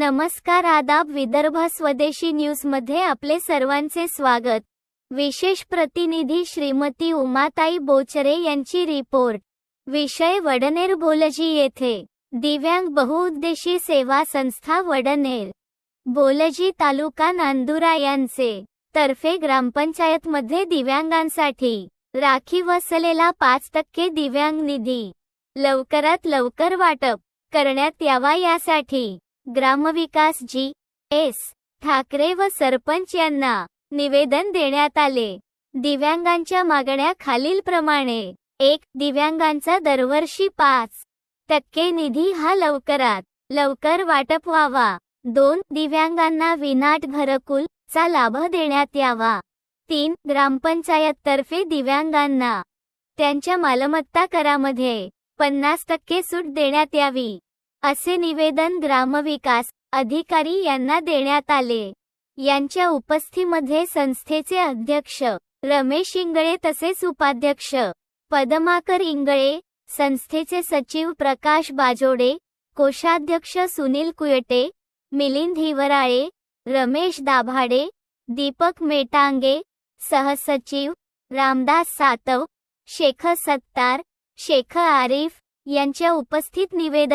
नमस्कार आदाब विदर्भ स्वदेशी न्यूजमध्ये आपले सर्वांचे स्वागत. विशेष प्रतिनिधी श्रीमती उमाताई बोचरे यांची रिपोर्ट. विषय वडनेर बोलजी येथे. दिव्यांग बहुउद्देशी सेवा संस्था वडनेर. बोलजी तालुका नांदुरा यांचे. तर्फे ग्रामपंचायतमध्ये दिव्यांगांसाठी. राखीव असलेला पाच टक्के दिव्यांग निधी. लवकरात लवकर वाटप करण्यात यावा यासाठी. ग्रामविकास जी. एस. ठाकरे व सरपंच यांना निवेदन देण्यात आले. दिव्यांगांच्या मागण्या खालीलप्रमाणे. एक दिव्यांगांचा दरवर्षी पाच टक्के निधी हा लवकरात लवकर वाटप व्हावा दोन दिव्यांगांना विनाट घरकुल चा लाभ देण्यात यावा. तीन ग्रामपंचायततर्फे दिव्यांगांना त्यांच्या मालमत्ता करामध्ये पन्नास टक्के सूट देण्यात यावी. असे निवेदन ग्रामविकास अधिकारी यांना देण्यात आले. यांच्या उपस्थितीमध्ये संस्थेचे अध्यक्ष रमेश इंगळे तसेच उपाध्यक्ष पदमाकर इंगळे संस्थेचे सचिव प्रकाश बाजोडे कोषाध्यक्ष सुनील कुयटे मिलिंद हिवराळे रमेश दाभाडे दीपक मेटांगे सहसचिव रामदास सातव शेख सत्तार शेख आरिफ यांच्या उपस्थित निवेदन